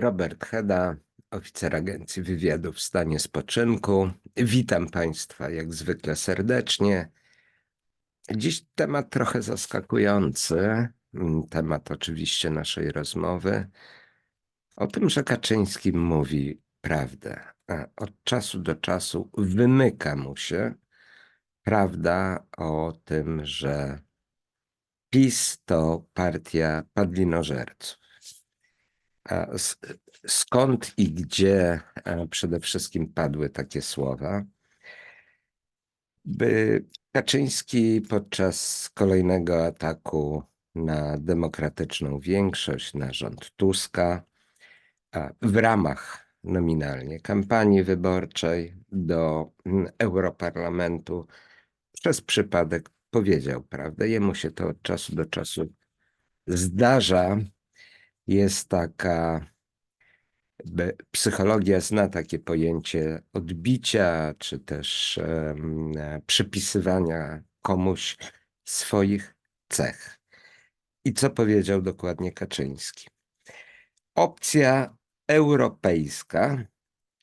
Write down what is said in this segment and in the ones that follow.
Robert Heda, oficer Agencji Wywiadu w stanie spoczynku. Witam Państwa jak zwykle serdecznie. Dziś temat trochę zaskakujący. Temat oczywiście naszej rozmowy. O tym, że Kaczyński mówi prawdę. Od czasu do czasu wymyka mu się prawda o tym, że PiS to partia padlinożerców. Skąd i gdzie e, przede wszystkim padły takie słowa? By Kaczyński podczas kolejnego ataku na demokratyczną większość, na rząd Tuska, w ramach nominalnie kampanii wyborczej do mm, Europarlamentu przez przypadek powiedział prawdę. Jemu się to od czasu do czasu zdarza. Jest taka, psychologia zna takie pojęcie odbicia, czy też przypisywania komuś swoich cech. I co powiedział dokładnie Kaczyński? Opcja europejska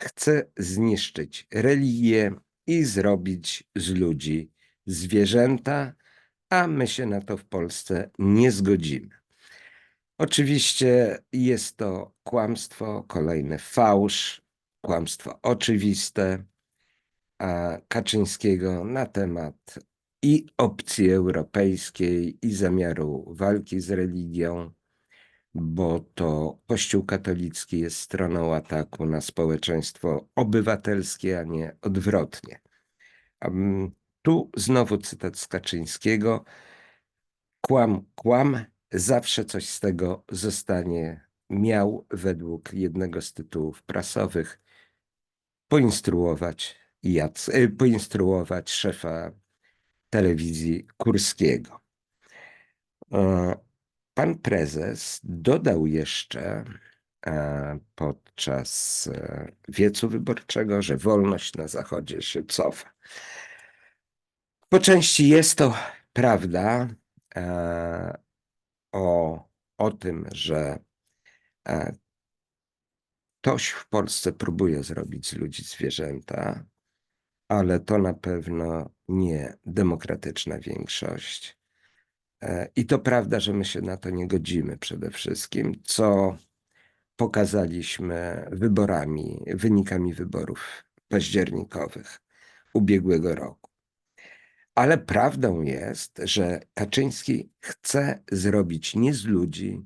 chce zniszczyć religię i zrobić z ludzi zwierzęta, a my się na to w Polsce nie zgodzimy. Oczywiście jest to kłamstwo, kolejny fałsz, kłamstwo oczywiste Kaczyńskiego na temat i opcji europejskiej, i zamiaru walki z religią, bo to Kościół katolicki jest stroną ataku na społeczeństwo obywatelskie, a nie odwrotnie. Tu znowu cytat z Kaczyńskiego. Kłam, kłam, zawsze coś z tego zostanie miał według jednego z tytułów prasowych poinstruować, Jac, y, poinstruować szefa telewizji Kurskiego. E, Pan prezes dodał jeszcze e, podczas e, wiecu wyborczego, że wolność na Zachodzie się cofa. Po części jest to prawda o, o tym, że e, ktoś w Polsce próbuje zrobić z ludzi zwierzęta, ale to na pewno nie demokratyczna większość. E, I to prawda, że my się na to nie godzimy przede wszystkim, co pokazaliśmy wyborami, wynikami wyborów październikowych ubiegłego roku. Ale prawdą jest, że Kaczyński chce zrobić nie z ludzi,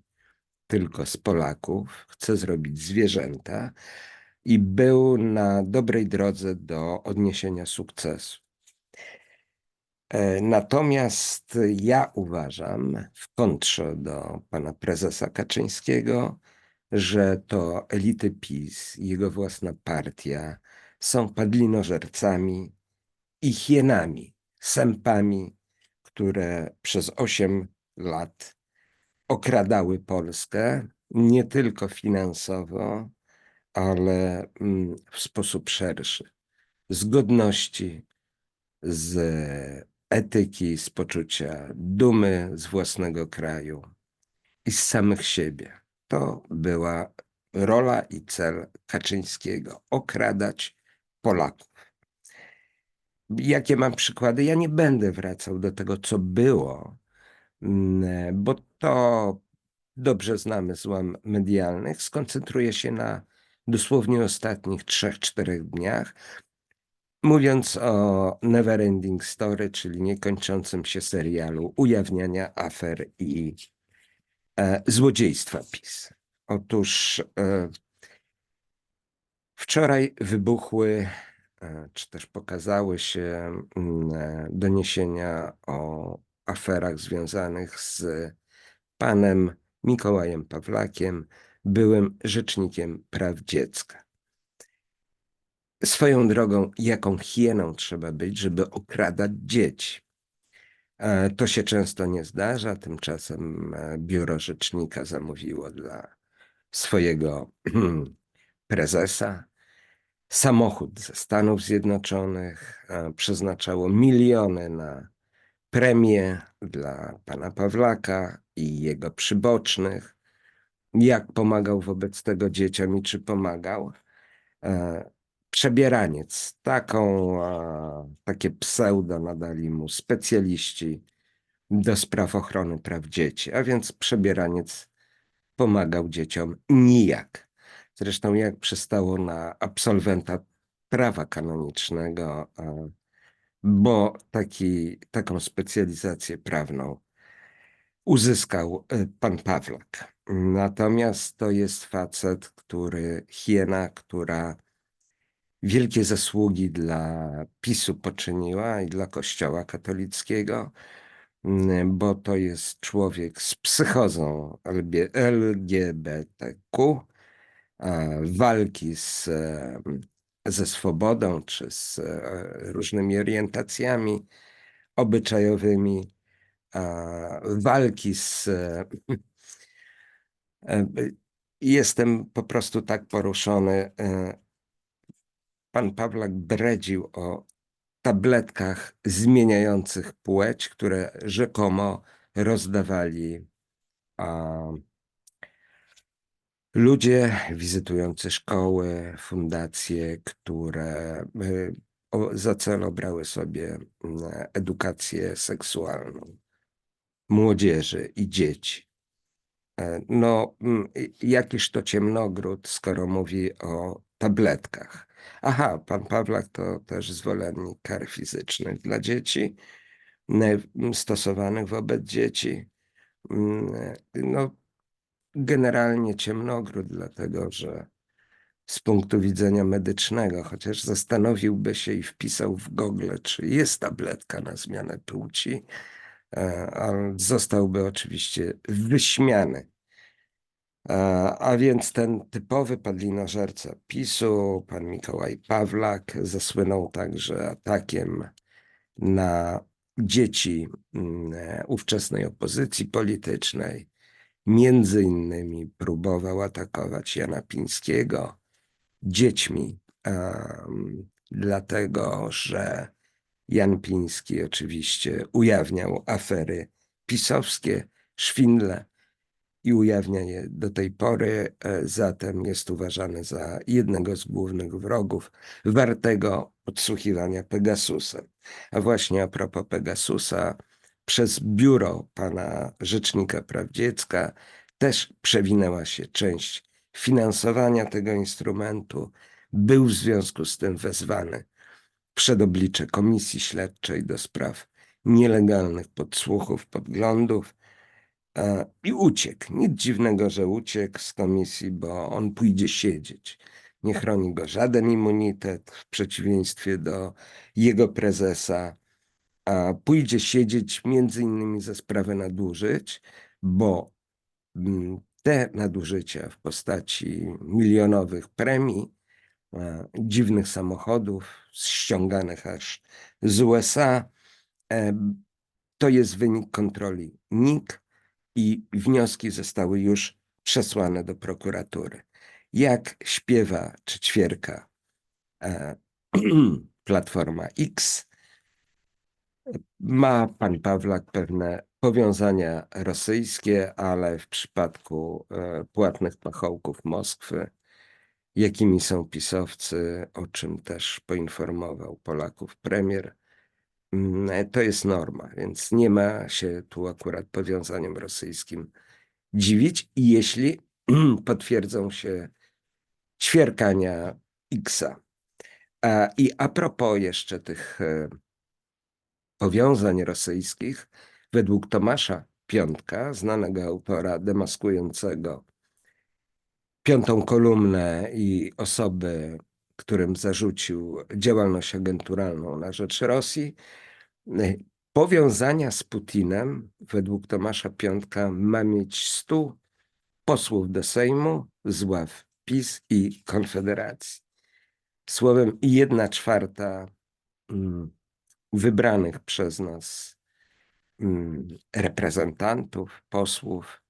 tylko z Polaków, chce zrobić zwierzęta i był na dobrej drodze do odniesienia sukcesu. E, Natomiast ja uważam, w kontrze do pana prezesa Kaczyńskiego, że to elity PiS, jego własna partia są padlinożercami i hienami, sępami, które przez 8 lat okradały Polskę nie tylko finansowo, ale mm, w sposób szerszy. Z godności, z etyki, z poczucia dumy z własnego kraju i z samych siebie. To była rola i cel Kaczyńskiego okradać Polaków. Jakie mam przykłady? Ja nie będę wracał do tego, co było, mm, bo to dobrze znamy z łam medialnych. Skoncentruję się na dosłownie ostatnich trzech, czterech dniach, mówiąc o Neverending Story, czyli niekończącym się serialu ujawniania afer i e, złodziejstwa PiS. Otóż e, wczoraj wybuchły, czy też pokazały się mm, e, doniesienia o aferach związanych z panem Mikołajem Pawlakiem, byłym rzecznikiem praw dziecka. Swoją drogą, jaką hieną trzeba być, żeby okradać dzieci. E, To się często nie zdarza, tymczasem e, biuro rzecznika zamówiło dla swojego prezesa samochód ze Stanów Zjednoczonych, e, przeznaczało miliony na premię dla pana Pawlaka i jego przybocznych. jak pomagał wobec tego dzieciom i czy pomagał. E, Przebieraniec, taką, e, takie pseudo nadali mu specjaliści do spraw ochrony praw dzieci, a więc przebieraniec pomagał dzieciom nijak. Zresztą jak przystało na absolwenta prawa kanonicznego, e, bo taki, taką specjalizację prawną uzyskał e, pan Pawlak. Natomiast to jest facet, który, hiena, która wielkie zasługi dla PiSu poczyniła i dla Kościoła katolickiego, bo to jest człowiek z psychozą LGBTQ, walki z, e, ze swobodą czy z e, różnymi orientacjami obyczajowymi, walki z. e, e, Jestem po prostu tak poruszony. e, Pan Pawlak bredził o tabletkach zmieniających płeć, które rzekomo rozdawali a, ludzie wizytujący szkoły, fundacje, które y, za cel obrały sobie mm, edukację seksualną młodzieży i dzieci. E, No, mm, jakiż to ciemnogród, skoro mówi o tabletkach. Aha, pan Pawlak to też zwolennik kar fizycznych dla dzieci, stosowanych wobec dzieci. Mm, No, generalnie ciemnogród, dlatego że z punktu widzenia medycznego, chociaż zastanowiłby się i wpisał w Google, czy jest tabletka na zmianę płci, e, zostałby oczywiście wyśmiany. A, a więc ten typowy padlinożerca PiSu, pan Mikołaj Pawlak, zasłynął także atakiem na dzieci mm, e, ówczesnej opozycji politycznej. Między innymi próbował atakować Jana Pińskiego dziećmi, em, dlatego że Jan Piński oczywiście ujawniał afery pisowskie, szwindle i ujawnia je do tej pory, e, zatem jest uważany za jednego z głównych wrogów, wartego podsłuchiwania Pegasusem. A właśnie a propos Pegasusa, przez biuro pana Rzecznika Praw Dziecka też przewinęła się część finansowania tego instrumentu. Był w związku z tym wezwany przed oblicze Komisji Śledczej do spraw nielegalnych podsłuchów, podglądów i uciekł. Nic dziwnego, że uciekł z komisji, bo on pójdzie siedzieć. Nie chroni go żaden immunitet, w przeciwieństwie do jego prezesa. A pójdzie siedzieć między innymi za sprawę nadużyć, bo mm, te nadużycia w postaci milionowych premii, dziwnych samochodów ściąganych aż z USA, e, to jest wynik kontroli NIK i wnioski zostały już przesłane do prokuratury. Jak śpiewa czy ćwierka e, Platforma X, ma pan Pawlak pewne powiązania rosyjskie, ale w przypadku e, płatnych pachołków Moskwy, jakimi są pisowcy, o czym też poinformował Polaków premier, mm, to jest norma, więc nie ma się tu akurat powiązaniom rosyjskim dziwić. Jeśli potwierdzą się ćwierkania Xa. I a propos jeszcze tych e, powiązań rosyjskich, według Tomasza Piątka, znanego autora demaskującego piątą kolumnę i osoby, którym zarzucił działalność agenturalną na rzecz Rosji, y, powiązania z Putinem, według Tomasza Piątka, ma mieć 100 posłów do Sejmu z ław PiS i Konfederacji. Słowem, jedna czwarta mm, wybranych przez nas mm, reprezentantów, posłów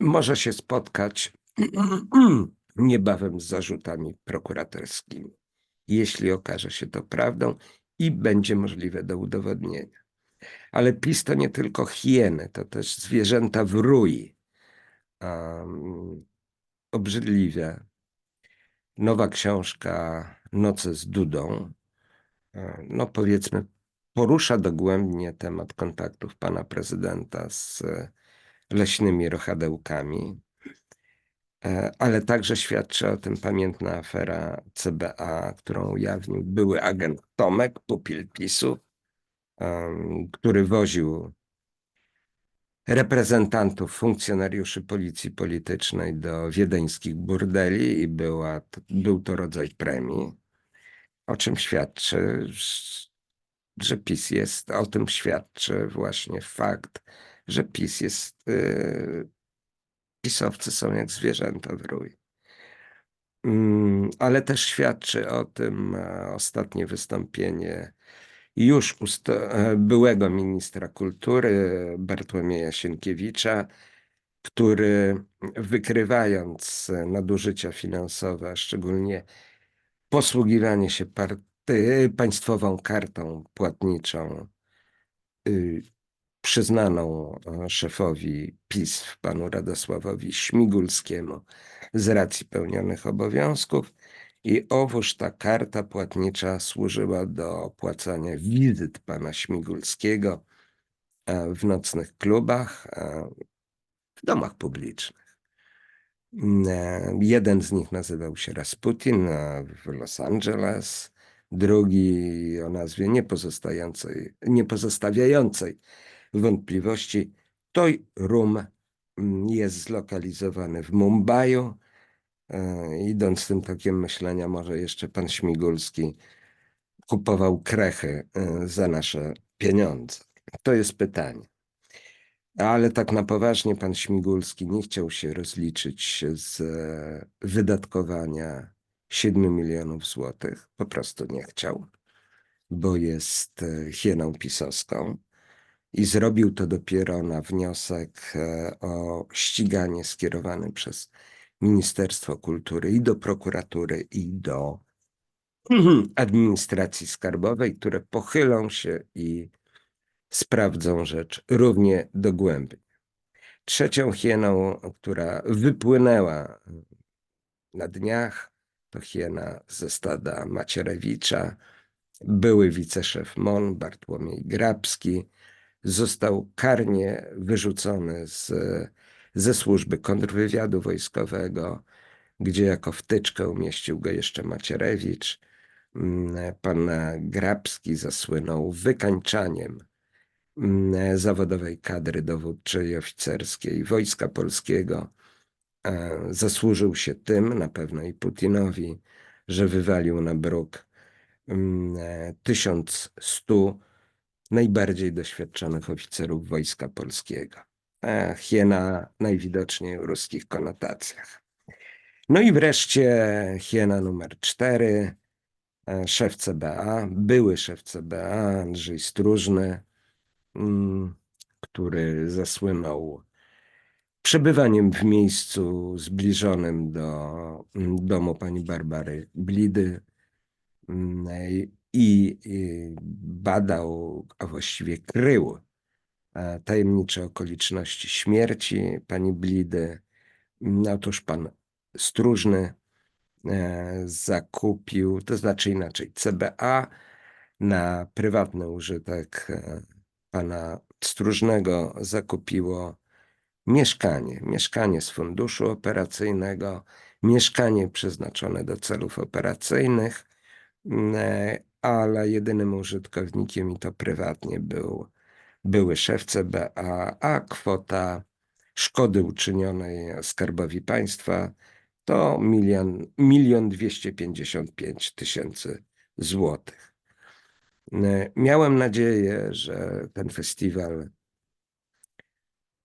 może się spotkać niebawem z zarzutami prokuratorskimi, jeśli okaże się to prawdą i będzie możliwe do udowodnienia. Ale PiS to nie tylko hieny, to też zwierzęta w rui. em, obrzydliwie. Nowa książka Noce z Dudą, no powiedzmy, porusza dogłębnie temat kontaktów pana prezydenta z leśnymi rochadełkami, e, ale także świadczy o tym pamiętna afera CBA, którą ujawnił były agent Tomek, pupil PiSu, który woził reprezentantów, funkcjonariuszy policji politycznej do wiedeńskich burdeli i była, był to rodzaj premii, o czym świadczy, że PiS jest, o tym świadczy właśnie fakt, że PiS jest, y, pisowcy są jak zwierzęta w rój. Mm, Ale też świadczy o tym e, ostatnie wystąpienie już e, byłego ministra kultury Bartłomieja Sienkiewicza, który wykrywając nadużycia finansowe, szczególnie posługiwanie się party, państwową kartą płatniczą, y, przyznaną e, szefowi PiS, panu Radosławowi Śmigulskiemu, z racji pełnionych obowiązków. I owóż ta karta płatnicza służyła do opłacania wizyt pana Śmigulskiego e, w nocnych klubach, e, w domach publicznych. Jeden z nich nazywał się Rasputin w Los Angeles, drugi o nazwie niepozostającej, niepozostawiającej wątpliwości Toy Room mm, jest zlokalizowany w Mumbai. E, Idąc tym tokiem myślenia, może jeszcze pan Śmigulski kupował krechy e, za nasze pieniądze. To jest pytanie. Ale tak na poważnie pan Śmigulski nie chciał się rozliczyć z e, wydatkowania 7 milionów złotych. Po prostu nie chciał, bo jest e, hieną pisowską. I zrobił to dopiero na wniosek e, o ściganie skierowany przez Ministerstwo Kultury i do prokuratury, i do administracji skarbowej, które pochylą się i sprawdzą rzecz równie dogłębnie. Trzecią hieną, która wypłynęła na dniach, to hiena ze stada Macierewicza, były wiceszef MON Bartłomiej Grabski, został karnie wyrzucony z, ze służby kontrwywiadu wojskowego, gdzie jako wtyczkę umieścił go jeszcze Macierewicz. Mm, Pan Grabski zasłynął wykańczaniem zawodowej kadry dowódczej oficerskiej Wojska Polskiego. E, Zasłużył się tym, na pewno i Putinowi, że wywalił na bruk mm, e, 1100 najbardziej doświadczonych oficerów Wojska Polskiego. E, Hiena najwidoczniej w ruskich konotacjach. No i wreszcie hiena numer cztery, e, szef CBA, były szef CBA Andrzej Stróżny, mm, który zasłynął przebywaniem w miejscu zbliżonym do mm, domu pani Barbary Blidy mm, i, badał, a właściwie krył e, tajemnicze okoliczności śmierci pani Blidy. Mm, Otóż pan Stróżny e, zakupił, to znaczy inaczej, CBA na prywatny użytek e, pana Stróżnego zakupiło mieszkanie, mieszkanie z funduszu operacyjnego, mieszkanie przeznaczone do celów operacyjnych, mm, e, ale jedynym użytkownikiem i to prywatnie był były szef CBA, a kwota szkody uczynionej Skarbowi Państwa to milion, milion dwieście pięćdziesiąt pięć tysięcy złotych. E, Miałem nadzieję, że ten festiwal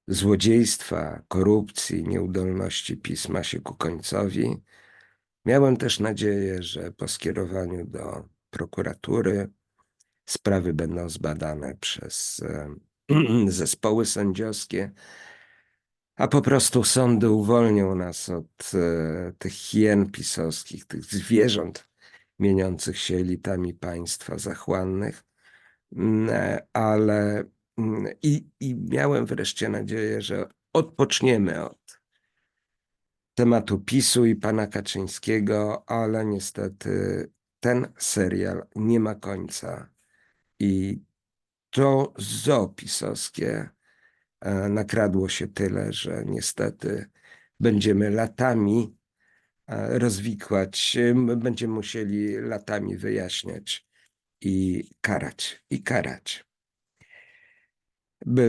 złodziejstwa, korupcji, nieudolności PiS ma się ku końcowi. Miałem też nadzieję, że po skierowaniu do prokuratury sprawy będą zbadane przez e, zespoły sędziowskie, a po prostu sądy uwolnią nas od e, tych hien pisowskich, tych zwierząt mieniących się elitami państwa zachłannych, Mm, e, ale mm, i, i miałem wreszcie nadzieję, że odpoczniemy od tematu PiSu i pana Kaczyńskiego, ale niestety ten serial nie ma końca. I to zoo pisowskie e, nakradło się tyle, że niestety będziemy latami rozwikłać, m, będziemy musieli latami wyjaśniać i karać, i karać.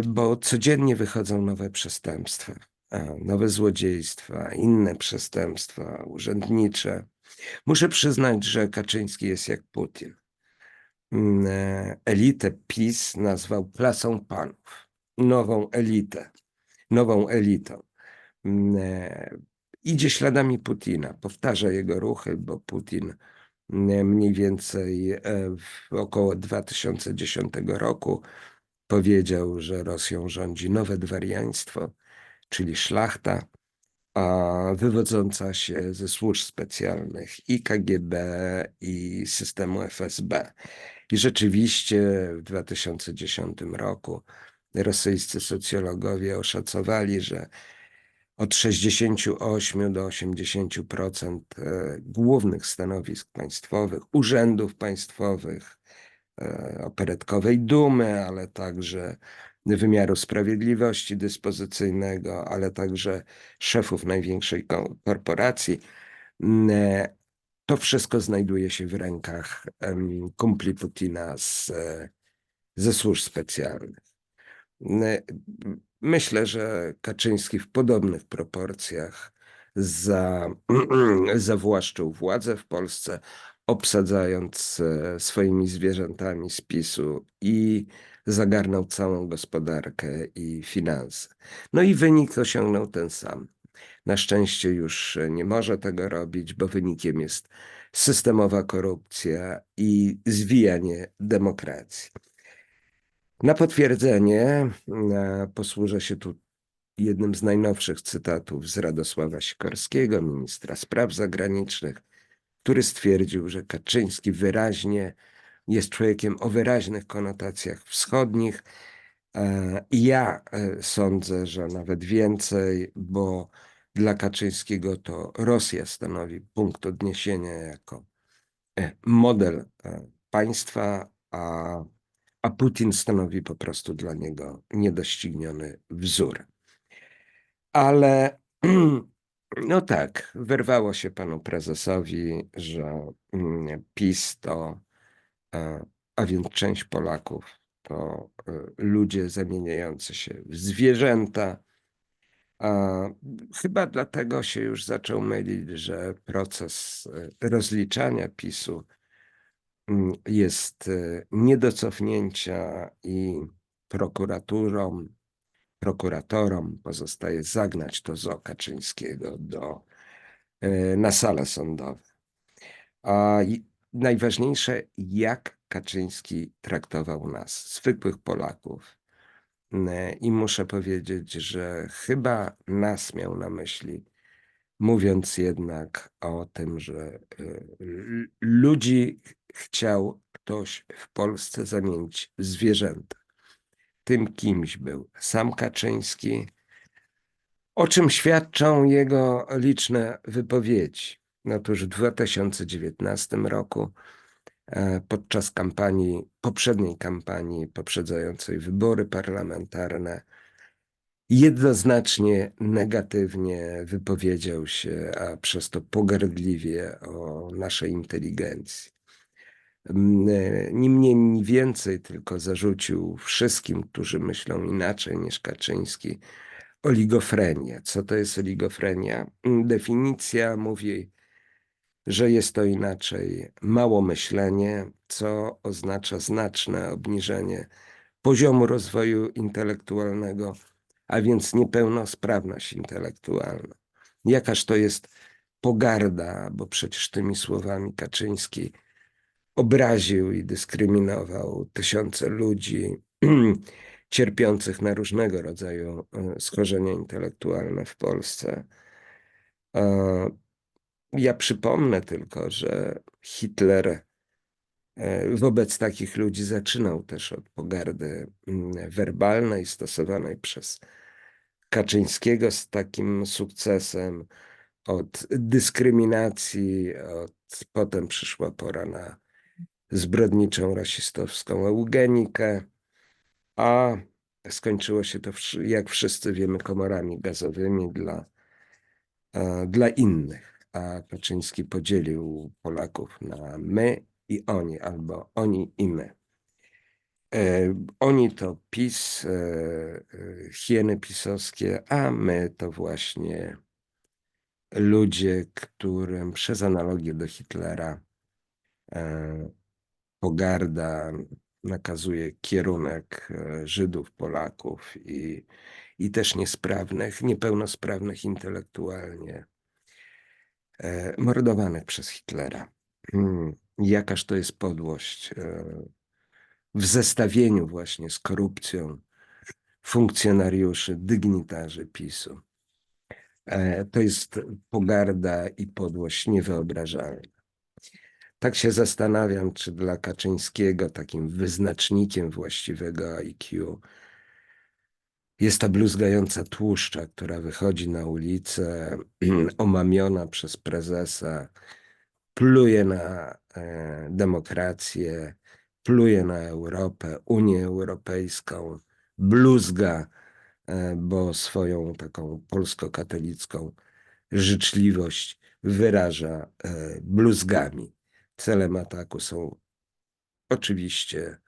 Bo codziennie wychodzą nowe przestępstwa, e, nowe złodziejstwa, inne przestępstwa urzędnicze. Muszę przyznać, że Kaczyński jest jak Putin. Mm, e, Elitę PiS nazwał klasą panów, nową elitę, nową elitą. E, Idzie śladami Putina, powtarza jego ruchy, bo Putin mm, mniej więcej e, w około 2010 roku powiedział, że Rosją rządzi nowe dwariaństwo, czyli szlachta, wywodząca się ze służb specjalnych i KGB, i systemu FSB. I rzeczywiście w 2010 roku rosyjscy socjologowie oszacowali, że od 68 do 80% e, głównych stanowisk państwowych, urzędów państwowych, e, operetkowej dumy, ale także wymiaru sprawiedliwości dyspozycyjnego, ale także szefów największej ko- korporacji. m, e, To wszystko znajduje się w rękach kumpli Putina z, ze służb specjalnych. Myślę, że Kaczyński w podobnych proporcjach za, zawłaszczył władzę w Polsce, obsadzając e, swoimi zwierzętami spisu i zagarnął całą gospodarkę i finanse. No i wynik osiągnął ten sam. Na szczęście już nie może tego robić, bo wynikiem jest systemowa korupcja i zwijanie demokracji. Na potwierdzenie e, posłużę się tu jednym z najnowszych cytatów z Radosława Sikorskiego, ministra spraw zagranicznych, który stwierdził, że Kaczyński wyraźnie jest człowiekiem o wyraźnych konotacjach wschodnich. E, I ja e, sądzę, że nawet więcej, bo dla Kaczyńskiego to Rosja stanowi punkt odniesienia jako model państwa, a, a Putin stanowi po prostu dla niego niedościgniony wzór. Ale no tak, wyrwało się panu prezesowi, że mm, PiS to, e, a więc część Polaków to e, ludzie zamieniający się w zwierzęta. Chyba dlatego się już zaczął mylić, że proces e, rozliczania PiSu jest e, nie do cofnięcia i prokuraturom, prokuratorom pozostaje zagnać to zoo Kaczyńskiego do, e, na salę sądową. A najważniejsze, jak Kaczyński traktował nas, zwykłych Polaków. I muszę powiedzieć, że chyba nas miał na myśli, mówiąc jednak o tym, że l- ludzi chciał ktoś w Polsce zamienić w zwierzęta. Tym kimś był sam Kaczyński, o czym świadczą jego liczne wypowiedzi. Otóż w 2019 roku, e, podczas kampanii, poprzedniej kampanii poprzedzającej wybory parlamentarne, jednoznacznie negatywnie wypowiedział się, a przez to pogardliwie o naszej inteligencji. Mm, e, Ni mniej, ni więcej, tylko zarzucił wszystkim, którzy myślą inaczej niż Kaczyński, oligofrenię. Co to jest oligofrenia? Mm, Definicja mówi, że jest to inaczej małomyślenie, co oznacza znaczne obniżenie poziomu rozwoju intelektualnego, a więc niepełnosprawność intelektualna. Jakaż to jest pogarda, bo przecież tymi słowami Kaczyński obraził i dyskryminował tysiące ludzi cierpiących na różnego rodzaju e, schorzenia intelektualne w Polsce. E, Ja przypomnę tylko, że Hitler e, wobec takich ludzi zaczynał też od pogardy mm, werbalnej stosowanej przez Kaczyńskiego z takim sukcesem, od dyskryminacji, od, potem przyszła pora na zbrodniczą rasistowską eugenikę, a skończyło się to, jak wszyscy wiemy, komorami gazowymi dla, e, dla innych. A Kaczyński podzielił Polaków na my i oni, albo oni i my. E, Oni to PiS, e, hieny pisowskie, a my to właśnie ludzie, którym przez analogię do Hitlera pogarda nakazuje kierunek e, Żydów, Polaków i, i też niesprawnych, niepełnosprawnych intelektualnie, e, mordowanych przez Hitlera. Mm, Jakaż to jest podłość e, w zestawieniu właśnie z korupcją funkcjonariuszy, dygnitarzy PiSu. To jest pogarda i podłość niewyobrażalna. Tak się zastanawiam, czy dla Kaczyńskiego takim wyznacznikiem właściwego IQ jest ta bluzgająca tłuszcza, która wychodzi na ulicę, omamiona przez prezesa, pluje na e, demokrację, pluje na Europę, Unię Europejską, bluzga, e, bo swoją taką polsko-katolicką życzliwość wyraża e, bluzgami. Celem ataku są oczywiście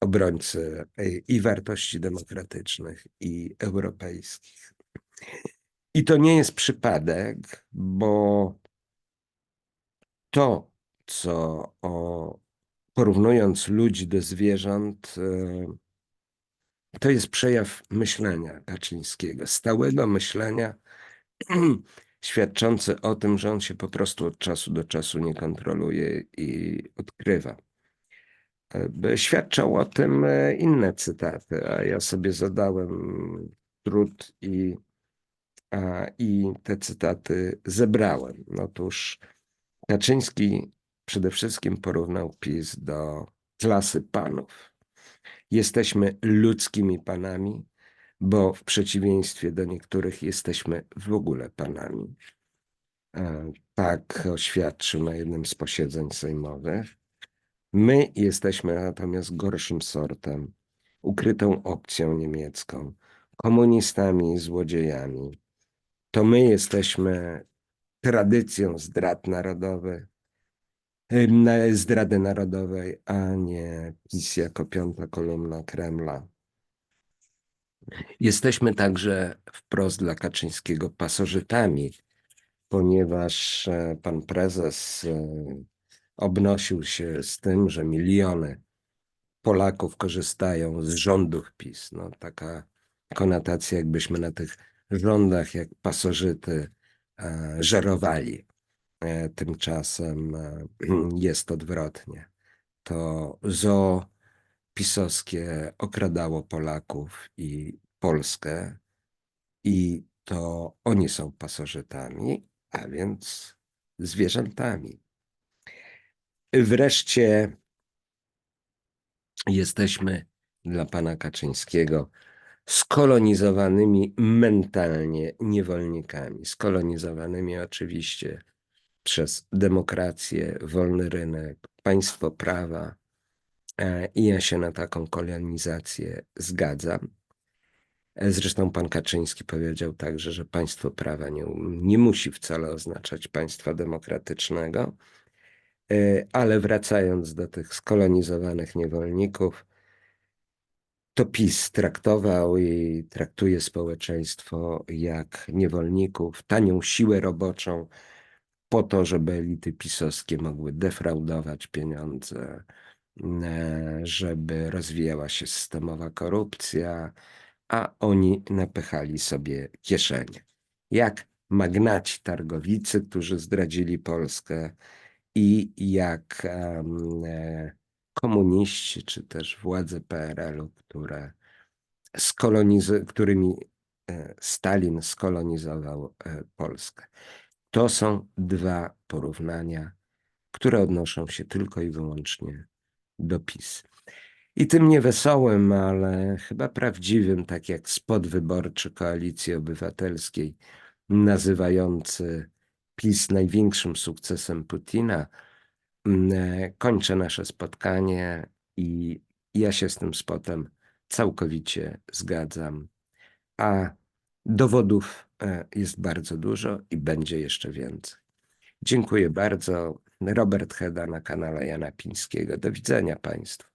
obrońcy e, i wartości demokratycznych, i europejskich. I to nie jest przypadek, bo to, co o, porównując ludzi do zwierząt, e, to jest przejaw myślenia Kaczyńskiego, stałego myślenia, świadczący o tym, że on się po prostu od czasu do czasu nie kontroluje i odkrywa. By Świadczą o tym e, inne cytaty, a ja sobie zadałem trud i, a, i te cytaty zebrałem. Otóż Kaczyński przede wszystkim porównał PiS do klasy panów. Jesteśmy ludzkimi panami, bo w przeciwieństwie do niektórych jesteśmy w ogóle panami. E, Tak oświadczył na jednym z posiedzeń sejmowych. My jesteśmy natomiast gorszym sortem, ukrytą opcją niemiecką, komunistami i złodziejami. To my jesteśmy tradycją zdrad narodowych, na- zdrady narodowej, a nie PiS jako piąta kolumna Kremla. Jesteśmy także wprost dla Kaczyńskiego pasożytami, ponieważ e, pan prezes e, obnosił się z tym, że miliony Polaków korzystają z rządów PiS. No, taka konotacja, jakbyśmy na tych rządach jak pasożyty e, żerowali. Tymczasem jest odwrotnie. To zoo pisowskie okradało Polaków i Polskę i to oni są pasożytami, a więc zwierzętami. Wreszcie jesteśmy dla pana Kaczyńskiego skolonizowanymi mentalnie niewolnikami. Skolonizowanymi oczywiście przez demokrację, wolny rynek, państwo prawa. E, I ja się na taką kolonizację zgadzam. E, Zresztą pan Kaczyński powiedział także, że państwo prawa nie, nie musi wcale oznaczać państwa demokratycznego. E, Ale wracając do tych skolonizowanych niewolników, to PiS traktował i traktuje społeczeństwo jak niewolników, tanią siłę roboczą, po to, żeby elity pisowskie mogły defraudować pieniądze, żeby rozwijała się systemowa korupcja, a oni napychali sobie kieszenie. Jak magnaci targowicy, którzy zdradzili Polskę i jak e, komuniści, czy też władze PRL-u, które skoloniz- którymi e, Stalin skolonizował e, Polskę. To są dwa porównania, które odnoszą się tylko i wyłącznie do PiS. I tym niewesołym, ale chyba prawdziwym, tak jak spot wyborczy Koalicji Obywatelskiej, nazywający PiS największym sukcesem Putina. Mm, Kończę nasze spotkanie i ja się z tym spotem całkowicie zgadzam. A dowodów e, jest bardzo dużo i będzie jeszcze więcej. Dziękuję bardzo. Robert Heda na kanale Jana Pińskiego. Do widzenia Państwu.